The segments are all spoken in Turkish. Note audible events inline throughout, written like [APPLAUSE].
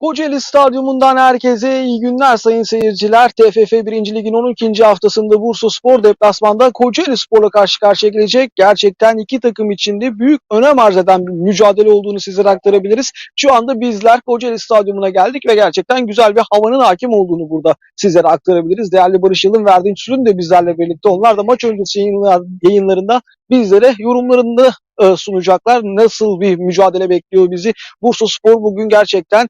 Kocaeli Stadyumundan herkese iyi günler sayın seyirciler. TFF 1. Lig'in 12. haftasında Bursa Spor deplasmanda Kocaeli Spor'la karşı karşıya gelecek. Gerçekten iki takım içinde büyük önem arz eden bir mücadele olduğunu sizlere aktarabiliriz. Şu anda bizler Kocaeli Stadyumuna geldik ve gerçekten güzel bir havanın hakim olduğunu burada sizlere aktarabiliriz. Değerli Barış Yılın ve Erdinç Sürün de bizlerle birlikte. Onlar da maç öncesi yayınlar- yayınlarında bizlere yorumlarını e, sunacaklar. Nasıl bir mücadele bekliyor bizi? Bursa Spor bugün gerçekten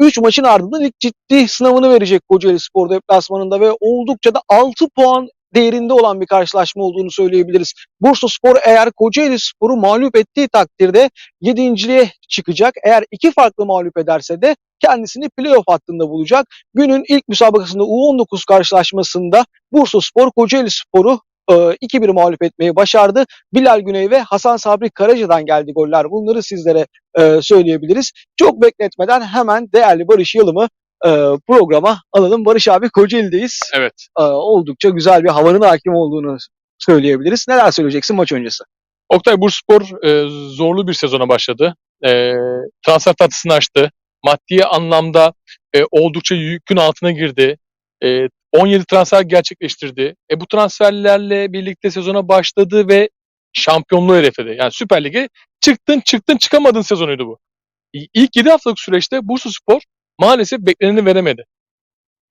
3 maçın ardından ilk ciddi sınavını verecek Kocaeli Spor deplasmanında ve oldukça da 6 puan değerinde olan bir karşılaşma olduğunu söyleyebiliriz. Bursa Spor eğer Kocaeli Spor'u mağlup ettiği takdirde 7.liğe çıkacak. Eğer iki farklı mağlup ederse de kendisini playoff hattında bulacak. Günün ilk müsabakasında U19 karşılaşmasında Bursa Spor Kocaeli Spor'u e, 2-1 mağlup etmeyi başardı. Bilal Güney ve Hasan Sabri Karaca'dan geldi goller. Bunları sizlere e, söyleyebiliriz. Çok bekletmeden hemen değerli Barış Yılım'ı e, programa alalım. Barış abi Kocaeli'deyiz. Evet. E, oldukça güzel bir havanın hakim olduğunu söyleyebiliriz. Neler söyleyeceksin maç öncesi? Oktay Bursaspor e, zorlu bir sezona başladı. E, transfer tahtısını açtı. Maddi anlamda e, oldukça yükün altına girdi. E, 17 transfer gerçekleştirdi. E, bu transferlerle birlikte sezona başladı ve şampiyonluğu hedefledi. Yani Süper Lig'e çıktın çıktın çıkamadın sezonuydu bu. İlk 7 haftalık süreçte Bursaspor maalesef bekleneni veremedi.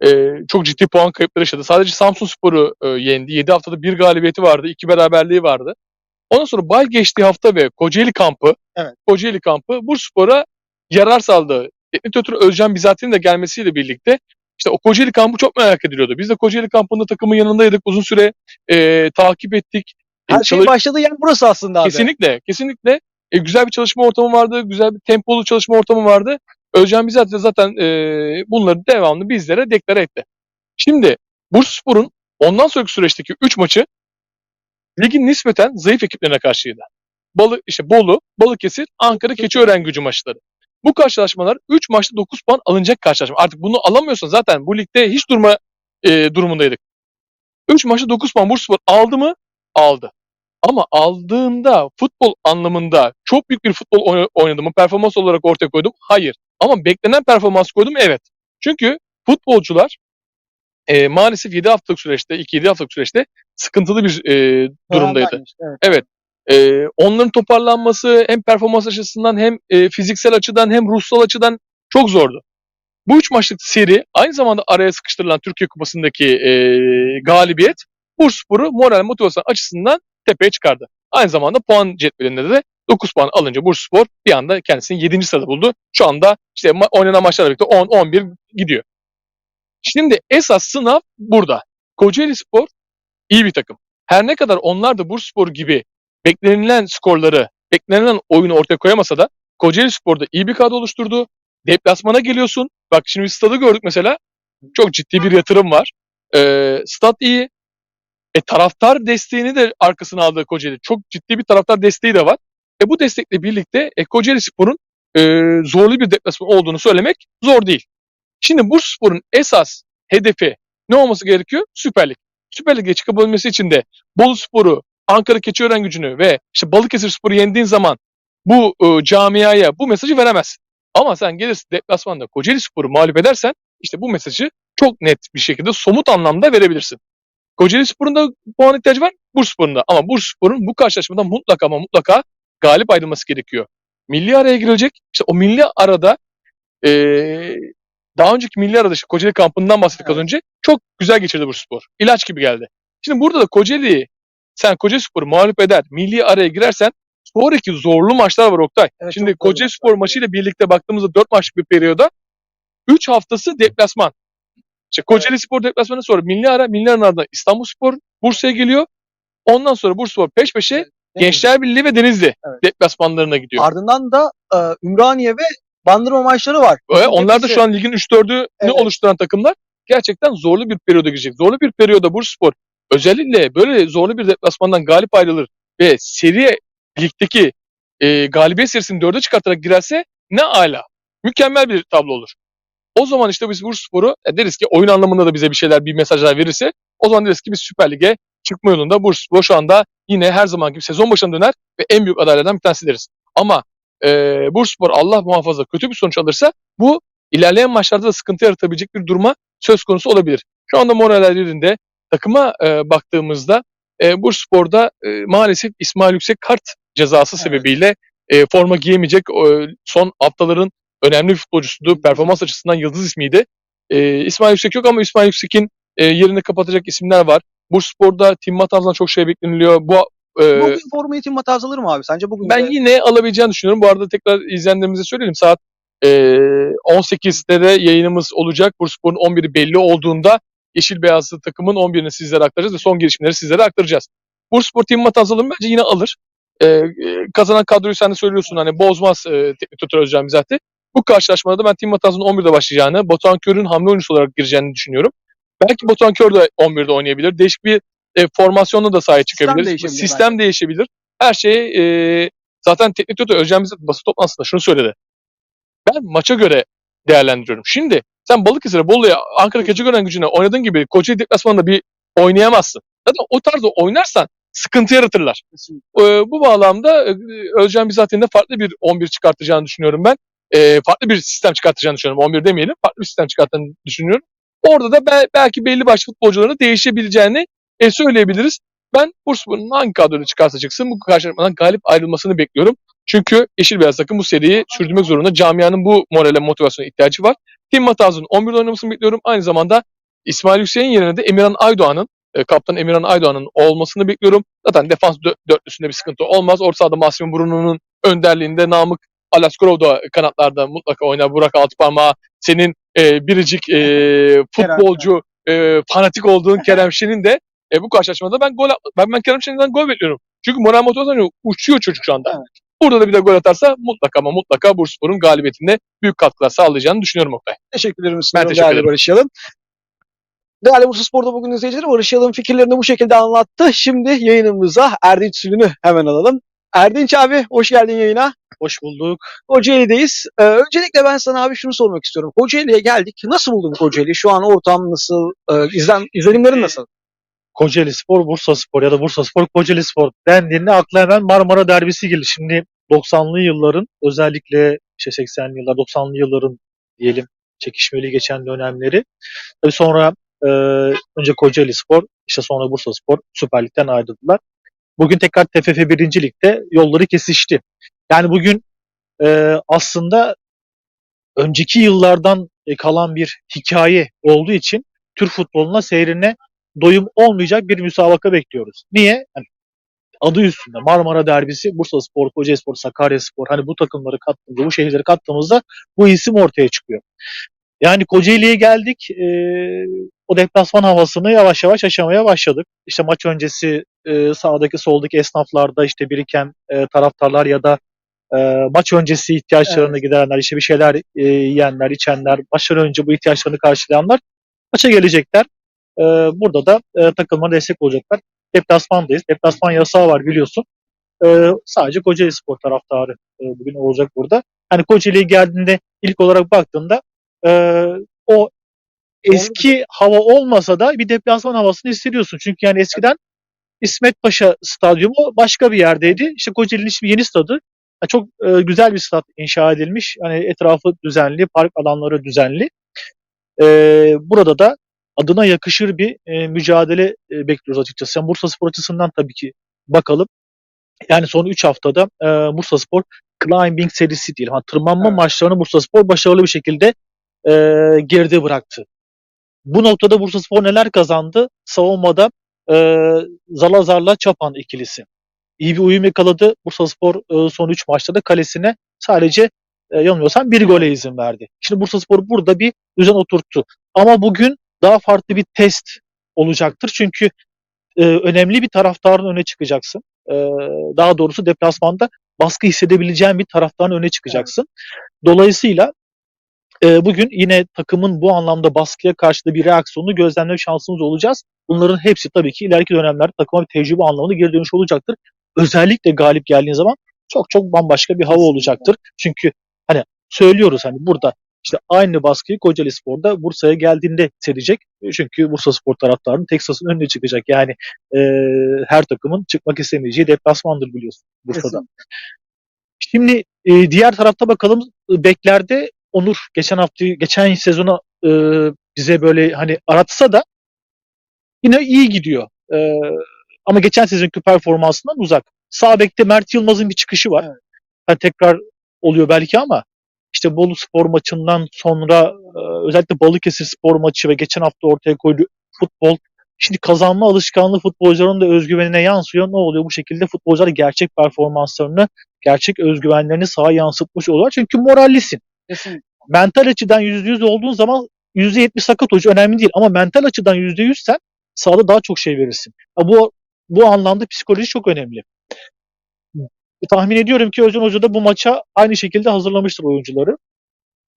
E, çok ciddi puan kayıpları yaşadı. Sadece Samsun Spor'u e, yendi. 7 haftada bir galibiyeti vardı, iki beraberliği vardı. Ondan sonra bay geçtiği hafta ve Kocaeli kampı, Evet. Kocaeli kampı Bursaspor'a yarar sağladı. Teknik direktör Özcan Bizati'nin de gelmesiyle birlikte işte o Kocaeli kampı çok merak ediliyordu. Biz de Kocaeli kampında takımın yanındaydık. Uzun süre e, takip ettik. E, Her şey başladığı yer burası aslında abi. Kesinlikle, kesinlikle. E, güzel bir çalışma ortamı vardı, güzel bir tempolu çalışma ortamı vardı. Özcan da zaten e, bunları devamlı bizlere deklare etti. Şimdi Bursaspor'un ondan sonraki süreçteki 3 maçı ligin nispeten zayıf ekiplerine karşıydı. Balı, işte Bolu, Balıkesir, Ankara, Keçiören gücü maçları. Bu karşılaşmalar 3 maçta 9 puan alınacak karşılaşma. Artık bunu alamıyorsan zaten bu ligde hiç durma e, durumundaydık. 3 maçta 9 puan Bursaspor aldı mı? Aldı. Ama aldığında futbol anlamında çok büyük bir futbol oy- oynadım mı? Performans olarak ortaya koydum? Hayır. Ama beklenen performans koydum? Evet. Çünkü futbolcular e, maalesef 7 haftalık süreçte, 2-7 haftalık süreçte sıkıntılı bir e, durumdaydı. Puandaymış, Evet. E, onların toparlanması hem performans açısından hem e, fiziksel açıdan hem ruhsal açıdan çok zordu. Bu üç maçlık seri aynı zamanda araya sıkıştırılan Türkiye Kupası'ndaki e, galibiyet Bursaspor'u moral motivasyon açısından tepeye çıkardı. Aynı zamanda puan cetvelinde de 9 puan alınca Bursaspor bir anda kendisini 7. sırada buldu. Şu anda işte ma- oynanan maçlarla birlikte 10-11 gidiyor. Şimdi esas sınav burada. Kocaeli Spor iyi bir takım. Her ne kadar onlar da Bursaspor gibi beklenilen skorları, beklenilen oyunu ortaya koyamasa da Kocaeli Spor'da iyi bir kadro oluşturdu. Deplasmana geliyorsun. Bak şimdi biz stadı gördük mesela. Çok ciddi bir yatırım var. Ee, stat iyi. E, taraftar desteğini de arkasına aldı Kocaeli. Çok ciddi bir taraftar desteği de var. E, bu destekle birlikte e, Kocaeli Spor'un e, zorlu bir deplasman olduğunu söylemek zor değil. Şimdi Bursaspor'un esas hedefi ne olması gerekiyor? Süper Lig. Süper Lig'e çıkabilmesi için de Bolu Spor'u, Ankara Keçiören gücünü ve işte Balıkesir Spor'u yendiğin zaman bu e, camiaya bu mesajı veremez. Ama sen gelirsin deplasmanda Kocaeli Spor'u mağlup edersen işte bu mesajı çok net bir şekilde somut anlamda verebilirsin. Kocaeli Spor'un da puan ihtiyacı var, Bursaspor'un da. Ama Bursaspor'un bu karşılaşmada mutlaka ama mutlaka galip ayrılması gerekiyor. Milli araya girilecek. İşte o milli arada e, daha önceki milli arada işte Kocaeli kampından bahsettik az Evet. önce. Çok güzel geçirdi Bursaspor. İlaç gibi geldi. Şimdi burada da Kocaeli sen Kocaeli Spor'u mağlup eder, milli araya girersen sonraki zorlu maçlar var Oktay. Evet, Şimdi çok doğru Kocaeli maçlar. Spor maçıyla birlikte baktığımızda 4 maçlık bir periyoda 3 haftası deplasman. İşte Kocaeli Spor deplasmanı sonra milli ara, milli aranın ardından İstanbul Spor Bursa'ya geliyor. Ondan sonra Bursaspor peş peşe? Gençler Birliği ve Denizli Evet. deplasmanlarına gidiyor. Ardından da e, Ümraniye ve Bandırma maçları var. Ve onlar da şu an ligin 3-4'ünü Evet. oluşturan takımlar gerçekten zorlu bir periyoda girecek. Zorlu bir periyoda Bursaspor özellikle böyle zorlu bir deplasmandan galip ayrılır ve seri ligdeki e, galibiyet serisini dörde çıkartarak girerse ne ala. Mükemmel bir tablo olur. O zaman işte biz Bursaspor'u e, deriz ki oyun anlamında da bize bir şeyler, bir mesajlar verirse o zaman deriz ki biz Süper Lig'e çıkma yolunda Bursaspor şu anda yine her zaman gibi sezon başına döner ve en büyük adaylardan bir tanesi deriz. Ama e, Bursaspor Allah muhafaza kötü bir sonuç alırsa bu ilerleyen maçlarda da sıkıntı yaratabilecek bir duruma söz konusu olabilir. Şu anda moraller yerinde. Takıma e, baktığımızda e, Bursaspor'da e, maalesef İsmail Yüksek kart cezası Evet. sebebiyle e, forma giyemeyecek e, son haftaların önemli futbolcusudu. Performans açısından yıldız ismiydi. E, İsmail Yüksek yok ama İsmail Yüksek'in e, yerini kapatacak isimler var. Bursaspor'da Tim Matams'dan çok şey bekleniliyor. Bu e, Bugün formayı Tim Mataz alır mı abi? Sence bugün ben de- yine alabileceğini düşünüyorum. Bu arada tekrar izleyenlerimize söyleyelim. Saat e, 18'de de yayınımız olacak. Bursaspor'un 11'i belli olduğunda Yeşil Beyazlı takımın 11'ini sizlere aktaracağız ve son gelişmeleri sizlere aktaracağız. Bursaspor Tim Mataz alır mı? Bence yine alır. E, e, kazanan kadroyu sen de söylüyorsun hani bozmaz e, teknik direktör Özcan Bizati. Bu karşılaşmada da ben Tim Mataz'ın 11'de başlayacağını, Batuhan Kör'ün hamle oyuncusu olarak gireceğini düşünüyorum. Belki Batuhan Kör de 11'de oynayabilir. Değişik bir e, formasyonla da sahaya Sistem çıkabilir. değişebilir Sistem değişebilir. Her şey e, zaten teknik direktör Özcan Bizat basın toplantısında şunu söyledi. Ben maça göre değerlendiriyorum. Şimdi sen Balıkesir'e, Bolu'ya, Ankara Keçiören gücüne oynadığın gibi Kocaeli deplasmanında bir oynayamazsın. Zaten o tarzda oynarsan sıkıntı yaratırlar. Ee, bu bağlamda e, Özcan Bizati'nin de farklı bir 11 çıkartacağını düşünüyorum ben. Ee, farklı bir sistem çıkartacağını düşünüyorum. 11 demeyelim. Farklı bir sistem çıkarttığını düşünüyorum. Orada da be- belki belli başlı futbolcuların değişebileceğini e, söyleyebiliriz. Ben Bursaspor'un hangi kadroyla çıkarsa çıksın bu karşılaşmadan galip ayrılmasını bekliyorum. Çünkü Yeşil Beyaz takım bu seriyi sürdürmek zorunda. Camianın bu morale motivasyona ihtiyacı var. Tim Mataz'ın 11'de oynamasını bekliyorum. Aynı zamanda İsmail Hüseyin yerine de Emirhan Aydoğan'ın e, kaptan Emirhan Aydoğan'ın olmasını bekliyorum. Zaten defans dö- dörtlüsünde bir sıkıntı olmaz. Orta sahada Massimo Bruno'nun önderliğinde Namık Alaskurov da kanatlarda mutlaka oynar. Burak Altıparmağı senin e, biricik e, futbolcu e, fanatik olduğun Kerem Şen'in de e, bu karşılaşmada ben gol ben, ben Kerem Şen'den gol bekliyorum. Çünkü moral motivasyon uçuyor çocuk şu anda. Evet. Burada da bir de gol atarsa mutlaka ama mutlaka Bursaspor'un galibiyetinde büyük katkılar sağlayacağını düşünüyorum Oktay. Teşekkür ederim. Ben teşekkür değerli ederim. Barış Yalın. Değerli Bursa Spor'da bugün izleyicileri Barış Yalın fikirlerini bu şekilde anlattı. Şimdi yayınımıza Erdinç Sülün'ü hemen alalım. Erdinç abi hoş geldin yayına. Hoş bulduk. Kocaeli'deyiz. Ee, öncelikle ben sana abi şunu sormak istiyorum. Kocaeli'ye geldik. Nasıl buldun Kocaeli? Şu an ortam nasıl? Ee, izlen, izlenimlerin nasıl? Kocaeli Spor, Bursa Spor ya da Bursa Spor, Kocaeli Spor dendiğinde akla hemen Marmara derbisi gelir. Şimdi 90'lı yılların özellikle işte 80'li yıllar, 90'lı yılların diyelim çekişmeli geçen dönemleri. Tabii sonra e, önce Kocaeli Spor, işte sonra Bursa Spor Süper Lig'den ayrıldılar. Bugün tekrar TFF 1. Lig'de yolları kesişti. Yani bugün e, aslında önceki yıllardan e, kalan bir hikaye olduğu için Türk futboluna seyrine doyum olmayacak bir müsabaka bekliyoruz. Niye? Yani adı üstünde Marmara derbisi, Bursa Spor, Kocaeli Spor, Sakarya Spor hani bu takımları kattığımızda, bu şehirleri kattığımızda bu isim ortaya çıkıyor. Yani Kocaeli'ye geldik. e, o deplasman havasını yavaş yavaş yaşamaya başladık. İşte maç öncesi e, sağdaki soldaki esnaflarda işte biriken e, taraftarlar ya da e, maç öncesi ihtiyaçlarını giderenler, işte bir şeyler e, yiyenler, içenler, maçtan önce bu ihtiyaçlarını karşılayanlar maça gelecekler. E, burada da e, takımlara destek olacaklar. Deplasmandayız. Deplasman yasağı var biliyorsun. E, sadece Kocaeli Spor taraftarı e, bugün olacak burada. Hani Kocaeli'ye geldiğinde ilk olarak baktığında e, o eski hava olmasa da bir deplasman havasını hissediyorsun. Çünkü yani eskiden İsmet Paşa Stadyumu başka bir yerdeydi. İşte Kocaeli'nin şimdi yeni stadı. Yani çok e, güzel bir stat inşa edilmiş. Hani etrafı düzenli, park alanları düzenli. E, burada da adına yakışır bir e, mücadele e, bekliyoruz açıkçası. Yani Bursa Spor açısından tabii ki bakalım. Yani son 3 haftada e, Bursa Spor climbing serisi diyelim. Ha, tırmanma Evet. maçlarını Bursa Spor başarılı bir şekilde e, geride bıraktı. Bu noktada Bursa Spor neler kazandı? Savunmada e, Zalazar'la Çapan ikilisi. İyi bir uyum yakaladı. Bursa Spor e, son 3 maçta da kalesine sadece e, yanılmıyorsam bir gole izin verdi. Şimdi Bursa Spor burada bir düzen oturttu. Ama bugün daha farklı bir test olacaktır. Çünkü e, önemli bir taraftarın öne çıkacaksın. E, daha doğrusu deplasmanda baskı hissedebileceğin bir taraftarın öne çıkacaksın. Dolayısıyla e, bugün yine takımın bu anlamda baskıya karşı da bir reaksiyonunu gözlemleme şansımız olacağız. Bunların hepsi tabii ki ileriki dönemlerde takıma bir tecrübe anlamında geri dönüş olacaktır. Özellikle galip geldiğin zaman çok çok bambaşka bir hava olacaktır. Çünkü hani söylüyoruz hani burada işte aynı baskıyı Kocaeli Spor'da Bursa'ya geldiğinde hissedecek. Çünkü Bursa Spor taraftarının Texas'ın önüne çıkacak. Yani e, her takımın çıkmak istemeyeceği deplasmandır biliyorsun Bursa'da. Şimdi e, diğer tarafta bakalım e, beklerde Onur geçen hafta geçen sezonu e, bize böyle hani aratsa da yine iyi gidiyor. E, ama geçen sezonki performansından uzak. Sağ bekte Mert Yılmaz'ın bir çıkışı var. Hani tekrar oluyor belki ama işte Bolu Spor maçından sonra e, özellikle Balıkesir Spor maçı ve geçen hafta ortaya koyduğu futbol şimdi kazanma alışkanlığı futbolcuların da özgüvenine yansıyor. Ne oluyor bu şekilde futbolcular gerçek performanslarını, gerçek özgüvenlerini sahaya yansıtmış oluyorlar. Çünkü morallisin. Kesinlikle. Mental açıdan %100 olduğun zaman %70 sakat hoca önemli değil ama mental açıdan %100 sen sahada daha çok şey verirsin. Bu bu anlamda psikoloji çok önemli. Tahmin ediyorum ki Özcan Hoca da bu maça aynı şekilde hazırlamıştır oyuncuları.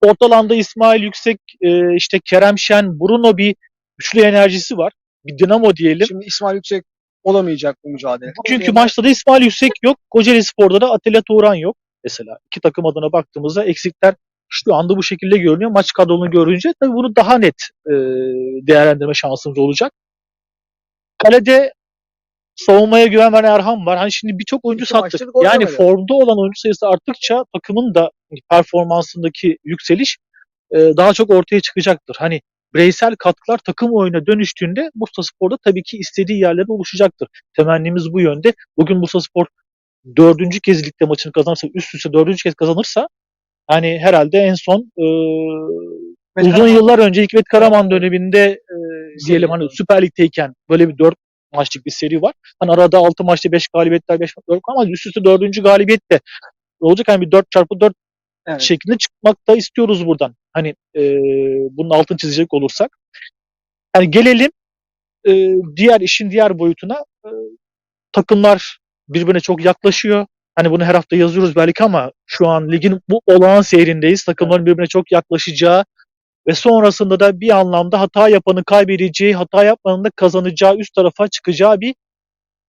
Ortalanda İsmail Yüksek, e, işte Kerem Şen, Bruno bir güçlü enerjisi var. Bir dinamo diyelim. Şimdi İsmail Yüksek olamayacak bu mücadele. Bugünkü maçta da İsmail Yüksek yok. Kocaeli Spor'da da Atilla Turan yok. Mesela iki takım adına baktığımızda eksikler şu anda bu şekilde görünüyor. Maç kadronu görünce tabii bunu daha net e, değerlendirme şansımız olacak. Kalede savunmaya güven veren Erhan var. Hani şimdi birçok oyuncu İki sattık. Yani formda olan oyuncu sayısı arttıkça takımın da performansındaki yükseliş e, daha çok ortaya çıkacaktır. Hani bireysel katkılar takım oyuna dönüştüğünde Bursa Spor'da tabii ki istediği yerlere ulaşacaktır. Temennimiz bu yönde. Bugün Bursa Spor dördüncü kez ligde maçını kazanırsa, üst üste dördüncü kez kazanırsa hani herhalde en son e, uzun yıllar önce Hikmet Karaman döneminde e, diyelim hani Süper Lig'deyken böyle bir dört maçlık bir seri var. Hani arada 6 maçta 5 galibiyetler 5 ama üst üste dördüncü galibiyet de olacak. Hani bir 4 çarpı 4 Evet. şeklinde çıkmak da istiyoruz buradan. Hani e, bunun altını çizecek olursak. Hani gelelim e, diğer işin diğer boyutuna. E, takımlar birbirine çok yaklaşıyor. Hani bunu her hafta yazıyoruz belki ama şu an ligin bu olağan seyrindeyiz. Takımların birbirine çok yaklaşacağı ve sonrasında da bir anlamda hata yapanın kaybedeceği, hata yapmanın da kazanacağı, üst tarafa çıkacağı bir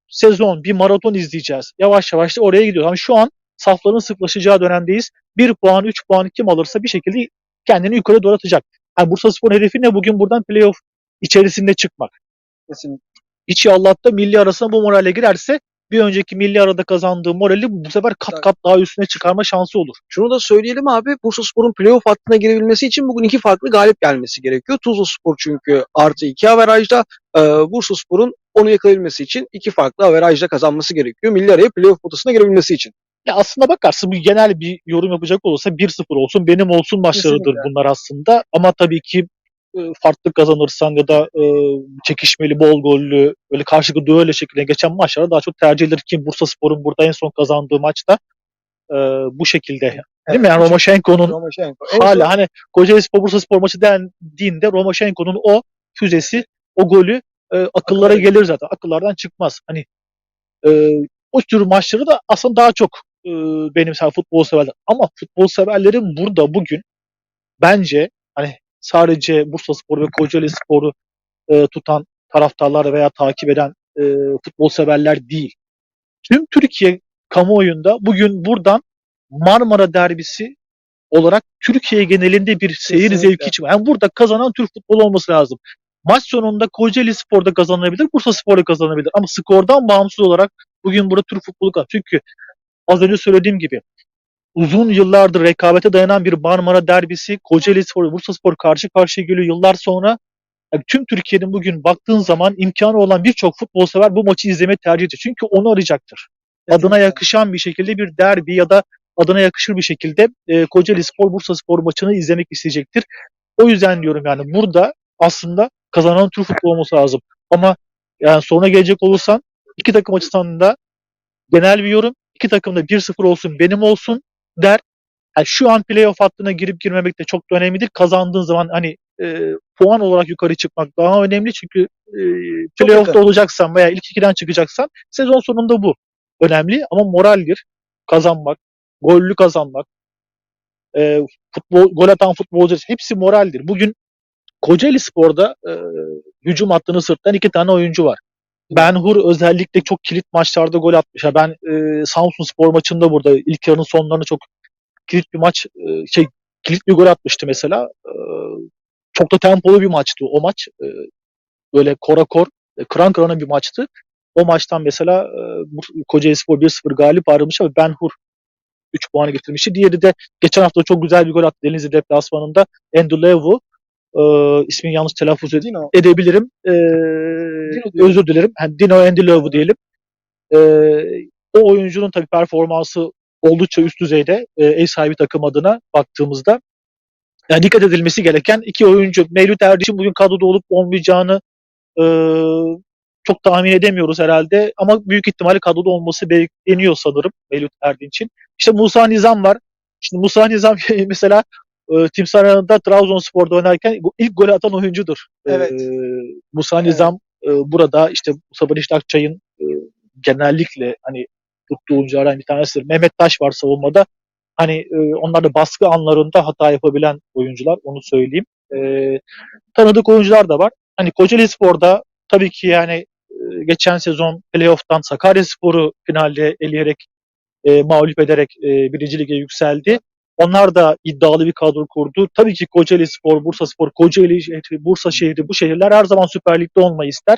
sezon, bir maraton izleyeceğiz. Yavaş yavaş da oraya gidiyoruz. Ama şu an safların sıklaşacağı dönemdeyiz. 1 puan, 3 puan kim alırsa bir şekilde kendini yukarı doğru atacak. Yani Bursa Spor'un hedefi ne? Bugün buradan playoff içerisinde çıkmak. Kesinlikle. İçi Allah'ta milli arasına bu moralle girerse bir önceki milli arada kazandığı morali bu sefer kat kat daha üstüne çıkarma şansı olur. Şunu da söyleyelim abi. Bursaspor'un playoff hattına girebilmesi için bugün iki farklı galip gelmesi gerekiyor. Tuzla Spor çünkü artı iki averajda. E, Bursaspor'un onu yakalayabilmesi için iki farklı averajda kazanması gerekiyor. Milli araya playoff potasına girebilmesi için. Ya aslında bakarsın bu genel bir yorum yapacak olursa 1-0 olsun benim olsun maçlarıdır Kesinlikle. bunlar aslında. Ama tabii ki farklı kazanırsan ya da e, çekişmeli, bol gollü, böyle karşılıklı düello şeklinde geçen maçlara daha çok tercih edilir ki Bursa Spor'un burada en son kazandığı maçta e, bu şekilde. Değil mi? Yani Romashchenko'nun Romashchenko. En hala hani Kocaeli Spor Bursa Spor maçı dendiğinde Romashchenko'nun o füzesi, o golü e, akıllara Akıllara gelir zaten. Akıllardan çıkmaz. Hani e, o tür maçları da aslında daha çok e, benim futbol severler. Ama futbol severlerin burada bugün bence hani sadece Bursa Spor ve Kocaeli Spor'u e, tutan taraftarlar veya takip eden e, futbol severler değil. Tüm Türkiye kamuoyunda bugün buradan Marmara derbisi olarak Türkiye genelinde bir seyir Kesinlikle. zevki için. Yani burada kazanan Türk futbolu olması lazım. Maç sonunda Kocaeli Spor'da kazanabilir, Bursa Spor'da kazanabilir. Ama skordan bağımsız olarak bugün burada Türk futbolu kazanır. Çünkü az önce söylediğim gibi uzun yıllardır rekabete dayanan bir Marmara derbisi Kocaeli Spor Bursa Spor karşı karşıya geliyor yıllar sonra. Yani tüm Türkiye'nin bugün baktığın zaman imkanı olan birçok futbol sever bu maçı izlemeyi tercih edecek. Çünkü onu arayacaktır. Adına yakışan bir şekilde bir derbi ya da adına yakışır bir şekilde e, Kocaeli Spor Bursa Spor maçını izlemek isteyecektir. O yüzden diyorum yani burada aslında kazanan Türk futbolu olması lazım. Ama yani sonra gelecek olursan iki takım açısından da genel bir yorum. İki takım da 1-0 olsun benim olsun der. Yani şu an playoff hattına girip girmemek de çok da önemli değil. Kazandığın zaman hani e, puan olarak yukarı çıkmak daha önemli. Çünkü e, playoff'ta olacaksan veya ilk ikiden çıkacaksan sezon sonunda bu önemli. Ama moraldir. Kazanmak, gollü kazanmak, e, futbol, gol atan futbolcu hepsi moraldir. Bugün Kocaeli Spor'da e, hücum hattını sırtlayan iki tane oyuncu var. Benhur özellikle çok kilit maçlarda gol atmış. Ya ben e, Samsun Spor maçında burada ilk yarının sonlarını çok kilit bir maç e, şey kilit bir gol atmıştı mesela. E, çok da tempolu bir maçtı o maç. E, böyle kora kor, e, kıran kırana bir maçtı. O maçtan mesela e, bu- Kocaeli Spor 1-0 galip ayrılmış ama Benhur 3 puanı getirmişti. Diğeri de geçen hafta çok güzel bir gol attı Denizli deplasmanında. Endulevu e, ismini yanlış telaffuz ed- Dino. edebilirim. E, diyorum. özür dilerim. Yani Dino Endulevu diyelim. E, o oyuncunun tabii performansı oldukça üst düzeyde e, ev sahibi takım adına baktığımızda yani dikkat edilmesi gereken iki oyuncu. Mevlüt Erdiş'in bugün kadroda olup olmayacağını e, çok tahmin edemiyoruz herhalde. Ama büyük ihtimalle kadroda olması bekleniyor sanırım Mevlüt Erdin için. İşte Musa Nizam var. Şimdi Musa Nizam [LAUGHS] mesela e, Timsah Arena'da Trabzonspor'da oynarken ilk golü atan oyuncudur. Evet. E, Musa Nizam e, burada işte Musa Barış Akçay'ın e, genellikle hani tuttuğu oyunculardan bir tanesidir. Mehmet Taş var savunmada. Hani e, onlar da baskı anlarında hata yapabilen oyuncular onu söyleyeyim. E, tanıdık oyuncular da var. Hani Kocaeli Spor'da tabii ki yani e, geçen sezon playoff'tan Sakaryaspor'u finalde eleyerek e, mağlup ederek e, birinci lige yükseldi. Onlar da iddialı bir kadro kurdu. Tabii ki Kocaeli Spor, Bursa Spor, Kocaeli Bursa şehri bu şehirler her zaman Süper Lig'de olmayı ister.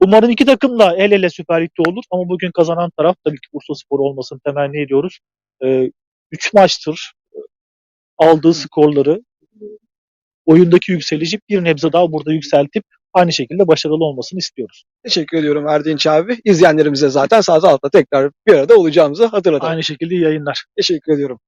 Umarım iki takım da el ele Süper Lig'de olur ama bugün kazanan taraf tabii ki Bursa Spor olmasını temenni ediyoruz. E, üç maçtır e, aldığı skorları oyundaki yükselişi bir nebze daha burada yükseltip aynı şekilde başarılı olmasını istiyoruz. Teşekkür ediyorum Erdinç abi. İzleyenlerimize zaten sağ altta tekrar bir arada olacağımızı hatırlatalım. Aynı şekilde yayınlar. Teşekkür ediyorum.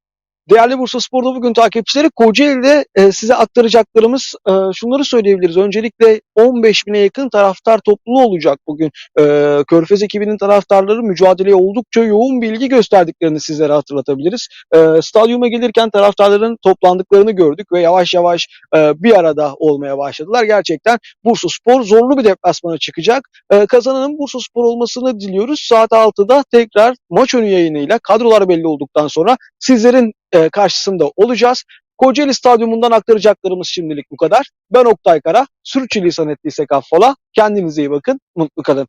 Değerli Bursa Spor'da bugün takipçileri Kocaeli'de e, size aktaracaklarımız e, şunları söyleyebiliriz. Öncelikle 15 bine yakın taraftar topluluğu olacak bugün. E, Körfez ekibinin taraftarları mücadeleye oldukça yoğun bir ilgi gösterdiklerini sizlere hatırlatabiliriz. E, stadyuma gelirken taraftarların toplandıklarını gördük ve yavaş yavaş e, bir arada olmaya başladılar. Gerçekten Bursa Spor zorlu bir deplasmana çıkacak. E, kazananın Bursa Spor olmasını diliyoruz. Saat 6'da tekrar maç önü yayınıyla kadrolar belli olduktan sonra sizlerin e, karşısında olacağız. Kocaeli Stadyumundan aktaracaklarımız şimdilik bu kadar. Ben Oktay Kara. Sürçülisan ettiysek affola. Kendinize iyi bakın. Mutlu kalın.